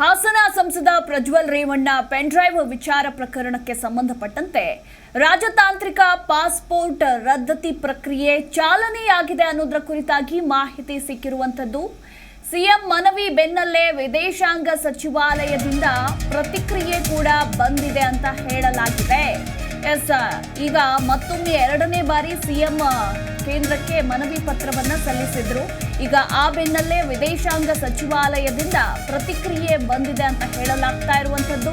ಹಾಸನ ಸಂಸದ ಪ್ರಜ್ವಲ್ ರೇವಣ್ಣ ಪೆನ್ಡ್ರೈವ್ ವಿಚಾರ ಪ್ರಕರಣಕ್ಕೆ ಸಂಬಂಧಪಟ್ಟಂತೆ ರಾಜತಾಂತ್ರಿಕ ಪಾಸ್ಪೋರ್ಟ್ ರದ್ದತಿ ಪ್ರಕ್ರಿಯೆ ಚಾಲನೆಯಾಗಿದೆ ಅನ್ನೋದರ ಕುರಿತಾಗಿ ಮಾಹಿತಿ ಸಿಕ್ಕಿರುವಂಥದ್ದು. ಸಿಎಂ ಮನವಿ ಬೆನ್ನಲ್ಲೇ ವಿದೇಶಾಂಗ ಸಚಿವಾಲಯದಿಂದ ಪ್ರತಿಕ್ರಿಯೆ ಕೂಡ ಬಂದಿದೆ ಅಂತ ಹೇಳಲಾಗಿದೆ. ಎಸ್ ಈಗ ಮತ್ತೊಮ್ಮೆ ಎರಡನೇ ಬಾರಿ ಸಿಎಂ ಕೇಂದ್ರಕ್ಕೆ ಮನವಿ ಪತ್ರವನ್ನ ಸಲ್ಲಿಸಿದ್ರು. ಈಗ ಆ ಬೆನ್ನಲ್ಲೇ ವಿದೇಶಾಂಗ ಸಚಿವಾಲಯದಿಂದ ಪ್ರತಿಕ್ರಿಯೆ ಬಂದಿದೆ ಅಂತ ಹೇಳಲಾಗ್ತಾ ಇರುವಂತದ್ದು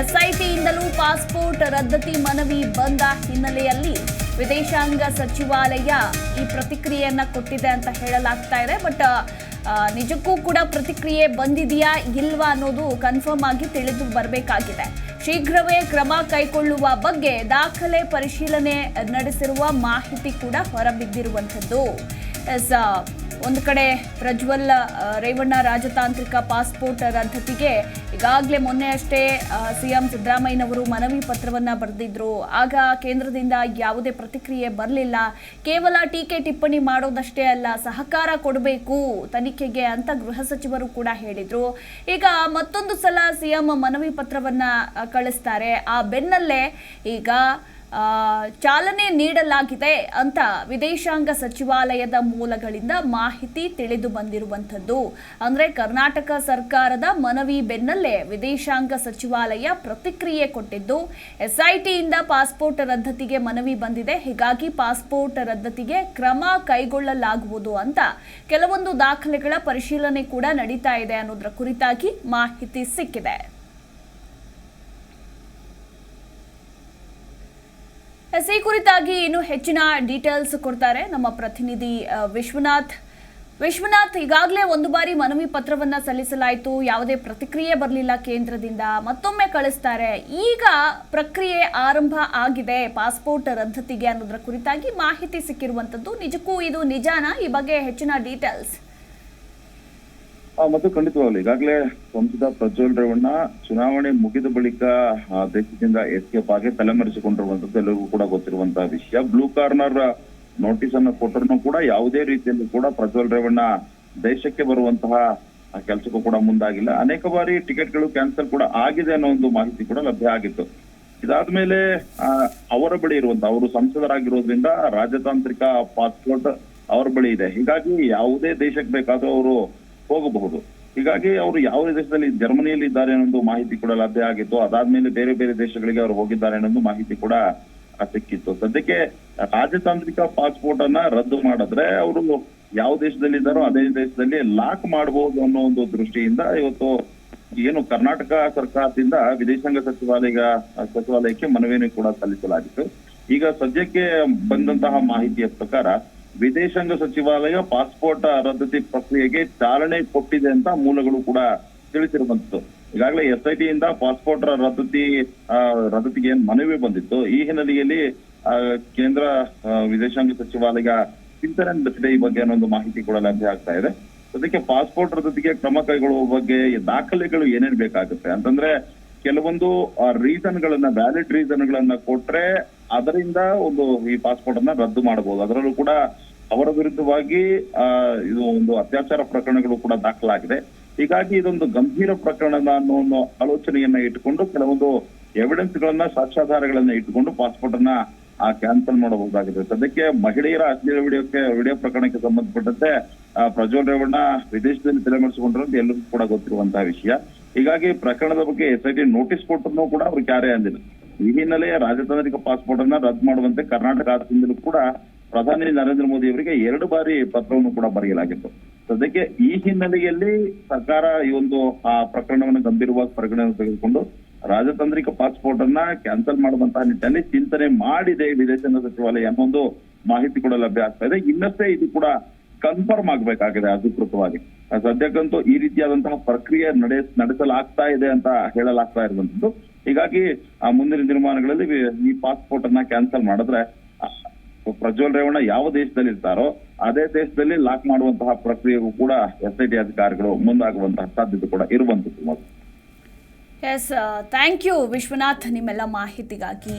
ಎಸ್ಐಟಿಯಿಂದಲೂ ಪಾಸ್ಪೋರ್ಟ್ ರದ್ದತಿ ಮನವಿ ಬಂದ ಹಿನ್ನೆಲೆಯಲ್ಲಿ ವಿದೇಶಾಂಗ ಸಚಿವಾಲಯ ಈ ಪ್ರತಿಕ್ರಿಯೆಯನ್ನ ಕೊಟ್ಟಿದೆ ಅಂತ ಹೇಳಲಾಗ್ತಾ ಇದೆ. ಬಟ್ ನಿಜಕ್ಕೂ ಕೂಡ ಪ್ರತಿಕ್ರಿಯೆ ಬಂದಿದೆಯಾ ಇಲ್ವಾ ಅನ್ನೋದು ಕನ್ಫರ್ಮ್ ಆಗಿ ತಿಳಿದು ಬರಬೇಕಾಗಿದೆ. ಶೀಘ್ರವೇ ಕ್ರಮ ಕೈಗೊಳ್ಳುವ ಬಗ್ಗೆ ದಾಖಲೆ ಪರಿಶೀಲನೆ ನಡೆಸಿರುವ ಮಾಹಿತಿ ಕೂಡ ಹೊರಬಿದ್ದಿರುವಂಥದ್ದು. ಎಸ್ ಒಂದು ಕಡೆ ಪ್ರಜ್ವಲ್ ರೇವಣ್ಣ ರಾಜತಾಂತ್ರಿಕ ಪಾಸ್ಪೋರ್ಟ್ ರದ್ದತಿಗೆ ಈಗಾಗಲೇ ಮೊನ್ನೆ ಅಷ್ಟೇ ಸಿಎಂ ಸಿದ್ದರಾಮಯ್ಯನವರು ಮನವಿ ಪತ್ರವನ್ನು ಬರೆದಿದ್ರು. ಆಗ ಕೇಂದ್ರದಿಂದ ಯಾವುದೇ ಪ್ರತಿಕ್ರಿಯೆ ಬರಲಿಲ್ಲ. ಕೇವಲ ಟೀಕೆ ಟಿಪ್ಪಣಿ ಮಾಡೋದಷ್ಟೇ ಅಲ್ಲ, ಸಹಕಾರ ಕೊಡಬೇಕು ತನಿಖೆಗೆ ಅಂತ ಗೃಹ ಸಚಿವರು ಕೂಡ ಹೇಳಿದರು. ಈಗ ಮತ್ತೊಂದು ಸಲ ಸಿಎಂ ಮನವಿ ಪತ್ರವನ್ನು ಕಳಿಸ್ತಾರೆ. ಆ ಬೆನ್ನಲ್ಲೇ ಈಗ ಚಾಲನೆ ನೀಡಲಾಗಿದೆ ಅಂತ ವಿದೇಶಾಂಗ ಸಚಿವಾಲಯದ ಮೂಲಗಳಿಂದ ಮಾಹಿತಿ ತಿಳಿದು ಬಂದಿರುವಂಥದ್ದು. ಅಂದರೆ ಕರ್ನಾಟಕ ಸರ್ಕಾರದ ಮನವಿ ಬೆನ್ನಲ್ಲೇ ವಿದೇಶಾಂಗ ಸಚಿವಾಲಯ ಪ್ರತಿಕ್ರಿಯೆ ಕೊಟ್ಟಿದ್ದು, ಎಸ್ಐಟಿಯಿಂದ ಪಾಸ್ಪೋರ್ಟ್ ರದ್ದತಿಗೆ ಮನವಿ ಬಂದಿದೆ. ಹೀಗಾಗಿ ಪಾಸ್ಪೋರ್ಟ್ ರದ್ದತಿಗೆ ಕ್ರಮ ಕೈಗೊಳ್ಳಲಾಗುವುದು ಅಂತ ಕೆಲವೊಂದು ದಾಖಲೆಗಳ ಪರಿಶೀಲನೆ ಕೂಡ ನಡೀತಾ ಇದೆ ಅನ್ನೋದರ ಕುರಿತಾಗಿ ಮಾಹಿತಿ ಸಿಕ್ಕಿದೆ. ಎಸ್ ಈ ಕುರಿತಾಗಿ ಇನ್ನು ಹೆಚ್ಚಿನ ಡೀಟೇಲ್ಸ್ ಕೊಡ್ತಾರೆ ನಮ್ಮ ಪ್ರತಿನಿಧಿ ವಿಶ್ವನಾಥ್. ವಿಶ್ವನಾಥ್, ಈಗಾಗಲೇ ಒಂದು ಬಾರಿ ಮನವಿ ಪತ್ರವನ್ನ ಸಲ್ಲಿಸಲಾಯಿತು. ಯಾವುದೇ ಪ್ರತಿಕ್ರಿಯೆ ಬರಲಿಲ್ಲ ಕೇಂದ್ರದಿಂದ. ಮತ್ತೊಮ್ಮೆ ಕಳಿಸ್ತಾರೆ. ಈಗ ಪ್ರಕ್ರಿಯೆ ಆರಂಭ ಆಗಿದೆ. ಪಾಸ್ಪೋರ್ಟ್ ರದ್ದತಿಗೆ ಅನ್ನೋದರ ಕುರಿತಾಗಿ ಮಾಹಿತಿ ಸಿಕ್ಕಿರುವಂತದ್ದು ನಿಜಕ್ಕೂ ಇದು ನಿಜಾನ? ಈ ಬಗ್ಗೆ ಹೆಚ್ಚಿನ ಡೀಟೇಲ್ಸ್ ಮತ್ತು ಖಂಡಿತವಾಗ್ಲು ಈಗಾಗಲೇ ಸಂಸದ ಪ್ರಜ್ವಲ್ ರೇವಣ್ಣ ಚುನಾವಣೆ ಮುಗಿದ ಬಳಿಕ ದೇಶದಿಂದ ಎಸ್ಕೇಪ್ ಆಗಿ ತಲೆಮರೆಸಿಕೊಂಡಿರುವಂತದ್ದು ಎಲ್ಲರಿಗೂ ಕೂಡ ಗೊತ್ತಿರುವಂತಹ ವಿಷಯ. ಬ್ಲೂ ಕಾರ್ನರ್ ನೋಟಿಸ್ ಅನ್ನು ಕೊಟ್ಟರು ಕೂಡ ಯಾವುದೇ ರೀತಿಯಲ್ಲಿ ಕೂಡ ಪ್ರಜ್ವಲ್ ರೇವಣ್ಣ ದೇಶಕ್ಕೆ ಬರುವಂತಹ ಕೆಲಸಕ್ಕೂ ಕೂಡ ಮುಂದಾಗಿಲ್ಲ. ಅನೇಕ ಬಾರಿ ಟಿಕೆಟ್ಗಳು ಕ್ಯಾನ್ಸಲ್ ಕೂಡ ಆಗಿದೆ ಅನ್ನೋ ಒಂದು ಮಾಹಿತಿ ಕೂಡ ಲಭ್ಯ ಆಗಿತ್ತು. ಇದಾದ್ಮೇಲೆ ಮೇಲೆ ಅವರ ಬಳಿ ಇರುವಂತ, ಅವರು ಸಂಸದರಾಗಿರೋದ್ರಿಂದ ರಾಜತಾಂತ್ರಿಕ ಪಾಸ್ಪೋರ್ಟ್ ಅವರ ಬಳಿ ಇದೆ. ಹೀಗಾಗಿ ಯಾವುದೇ ದೇಶಕ್ಕೆ ಬೇಕಾದ್ರೂ ಅವರು ಹೋಗಬಹುದು. ಹೀಗಾಗಿ ಅವರು ಯಾವ ದೇಶದಲ್ಲಿ ಜರ್ಮನಿಯಲ್ಲಿ ಇದ್ದಾರೆ ಅನ್ನೋದು ಮಾಹಿತಿ ಕೂಡ ಲಭ್ಯ ಆಗಿತ್ತು. ಅದಾದ್ಮೇಲೆ ಬೇರೆ ಬೇರೆ ದೇಶಗಳಿಗೆ ಅವರು ಹೋಗಿದ್ದಾರೆ ಅನ್ನೋದು ಮಾಹಿತಿ ಕೂಡ ಸಿಕ್ಕಿತ್ತು. ಸದ್ಯಕ್ಕೆ ರಾಜತಾಂತ್ರಿಕ ಪಾಸ್ಪೋರ್ಟ್ ಅನ್ನ ರದ್ದು ಮಾಡಿದ್ರೆ ಅವರು ಯಾವ ದೇಶದಲ್ಲಿ ಇದ್ದಾರೋ ಅದೇ ದೇಶದಲ್ಲಿ ಲಾಕ್ ಮಾಡಬಹುದು ಅನ್ನೋ ಒಂದು ದೃಷ್ಟಿಯಿಂದ ಇವತ್ತು ಏನು ಕರ್ನಾಟಕ ಸರ್ಕಾರದಿಂದ ವಿದೇಶಾಂಗ ಸಚಿವಾಲಯ ಸಚಿವಾಲಯಕ್ಕೆ ಮನವಿಯನ್ನು ಕೂಡ ಸಲ್ಲಿಸಲಾಗಿತ್ತು. ಈಗ ಸದ್ಯಕ್ಕೆ ಬಂದಂತಹ ಮಾಹಿತಿಯ ಪ್ರಕಾರ ವಿದೇಶಾಂಗ ಸಚಿವಾಲಯ ಪಾಸ್ಪೋರ್ಟ್ ರದ್ದತಿ ಪ್ರಕ್ರಿಯೆಗೆ ಚಾಲನೆ ಕೊಟ್ಟಿದೆ ಅಂತ ಮೂಲಗಳು ಕೂಡ ತಿಳಿಸಿರುವಂತದ್ದು. ಈಗಾಗಲೇ ಎಸ್ ಐ ಟಿಯಿಂದ ಪಾಸ್ಪೋರ್ಟ್ ರದ್ದತಿ ರದ್ದತಿಗೆ ಏನ್ ಮನವಿ ಬಂದಿತ್ತು. ಈ ಹಿನ್ನೆಲೆಯಲ್ಲಿ ಕೇಂದ್ರ ವಿದೇಶಾಂಗ ಸಚಿವಾಲಯ ಚಿಂತನೆ ನಡೆಸಿದೆ. ಈ ಬಗ್ಗೆ ಒಂದು ಮಾಹಿತಿ ಕೂಡ ಲಭ್ಯ ಆಗ್ತಾ ಇದೆ. ಅದಕ್ಕೆ ಪಾಸ್ಪೋರ್ಟ್ ರದ್ದತಿಗೆ ಕ್ರಮ ಕೈಗೊಳ್ಳುವ ಬಗ್ಗೆ ದಾಖಲೆಗಳು ಏನೇನ್ ಬೇಕಾಗುತ್ತೆ? ಅಂತಂದ್ರೆ, ಕೆಲವೊಂದು ರೀಸನ್ ಗಳನ್ನ ವ್ಯಾಲಿಡ್ ರೀಸನ್ ಗಳನ್ನ ಕೊಟ್ರೆ ಅದರಿಂದ ಒಂದು ಈ ಪಾಸ್ಪೋರ್ಟ್ ಅನ್ನ ರದ್ದು ಮಾಡಬಹುದು. ಅದರಲ್ಲೂ ಕೂಡ ಅವರ ವಿರುದ್ಧವಾಗಿ ಇದು ಒಂದು ಅತ್ಯಾಚಾರ ಪ್ರಕರಣಗಳು ಕೂಡ ದಾಖಲಾಗಿದೆ. ಹೀಗಾಗಿ ಇದೊಂದು ಗಂಭೀರ ಪ್ರಕರಣ ಅನ್ನೋ ಒಂದು ಆಲೋಚನೆಯನ್ನ ಇಟ್ಟುಕೊಂಡು ಕೆಲವೊಂದು ಎವಿಡೆನ್ಸ್ ಗಳನ್ನ, ಸಾಕ್ಷ್ಯಾಧಾರಗಳನ್ನ ಇಟ್ಟುಕೊಂಡು ಪಾಸ್ಪೋರ್ಟ್ ಅನ್ನ, ಆ ಕ್ಯಾನ್ಸಲ್ ಮಾಡಬಹುದಾಗಿದೆ. ಸದ್ಯಕ್ಕೆ ಮಹಿಳೆಯರ ಅಶ್ಲೀಲ ವಿಡಿಯೋಕ್ಕೆ, ವಿಡಿಯೋ ಪ್ರಕರಣಕ್ಕೆ ಸಂಬಂಧಪಟ್ಟಂತೆ ಪ್ರಜ್ವಲ್ ರೇವಣ್ಣ ವಿದೇಶದಲ್ಲಿ ತಲೆಮರೆಸಿಕೊಂಡಿರೋದು ಎಲ್ಲರಿಗೂ ಕೂಡ ಗೊತ್ತಿರುವಂತಹ ವಿಷಯ. ಹೀಗಾಗಿ ಪ್ರಕರಣದ ಬಗ್ಗೆ ಎಸ್ ಐ ಟಿ ನೋಟಿಸ್ ಕೊಟ್ಟರು ಕೂಡ ಅವ್ರಿಗೆ ಯಾರೇ ಅಂದಿಲ್ಲ. ಈ ಹಿನ್ನೆಲೆಯ ರಾಜತಾಂತ್ರಿಕ ಪಾಸ್ಪೋರ್ಟ್ ಅನ್ನ ರದ್ದು ಮಾಡುವಂತೆ ಕರ್ನಾಟಕ ರಾಜ್ಯದಿಂದಲೂ ಕೂಡ ಪ್ರಧಾನಿ ನರೇಂದ್ರ ಮೋದಿ ಅವರಿಗೆ ಎರಡು ಬಾರಿ ಪತ್ರವನ್ನು ಕೂಡ ಬರೆಯಲಾಗಿತ್ತು. ಸದ್ಯಕ್ಕೆ ಈ ಹಿನ್ನೆಲೆಯಲ್ಲಿ ಸರ್ಕಾರ ಈ ಒಂದು, ಆ ಪ್ರಕರಣವನ್ನು ಗಂಭೀರವಾಗಿ ಪರಿಗಣನೆ ತೆಗೆದುಕೊಂಡು ರಾಜತಾಂತ್ರಿಕ ಪಾಸ್ಪೋರ್ಟ್ ಅನ್ನ ಕ್ಯಾನ್ಸಲ್ ಮಾಡುವಂತಹ ನಿಟ್ಟಿನಲ್ಲಿ ಚಿಂತನೆ ಮಾಡಿದೆ ವಿದೇಶಾಂಗ ಸಚಿವಾಲಯ ಒಂದು ಮಾಹಿತಿ ಕೂಡ ಲಭ್ಯ ಆಗ್ತಾ ಇದೆ. ಇನ್ನಷ್ಟೇ ಇದು ಕೂಡ ಕನ್ಫರ್ಮ್ ಆಗ್ಬೇಕಾಗಿದೆ ಅಧಿಕೃತವಾಗಿ. ಸದ್ಯಕ್ಕಂತೂ ಈ ರೀತಿಯಾದಂತಹ ಪ್ರಕ್ರಿಯೆ ನಡೆ ನಡೆಸಲಾಗ್ತಾ ಇದೆ ಅಂತ ಹೇಳಲಾಗ್ತಾ ಇರುವಂತದ್ದು ಹೀಗಾಗಿ ಆ ಮುಂದಿನ ದಿನಮಾನಗಳಲ್ಲಿ ಈ ಪಾಸ್ಪೋರ್ಟ್ ಅನ್ನ ಕ್ಯಾನ್ಸಲ್ ಮಾಡಿದ್ರೆ ಪ್ರಜ್ವಲ್ ರೇವಣ್ಣ ಯಾವ ದೇಶದಲ್ಲಿ ಇರ್ತಾರೋ ಅದೇ ದೇಶದಲ್ಲಿ ಲಾಕ್ ಮಾಡುವಂತಹ ಪ್ರಕ್ರಿಯೆಗೂ ಕೂಡ ಎಸ್ ಐ ಟಿ ಅಧಿಕಾರಿಗಳು ಮುಂದಾಗುವಂತಹ ಸಾಧ್ಯತೆ ಕೂಡ ಇರುವಂತದ್ದು ಎಸ್ ಥ್ಯಾಂಕ್ ಯು ವಿಶ್ವನಾಥ್, ನಿಮ್ಮೆಲ್ಲ ಮಾಹಿತಿಗಾಗಿ.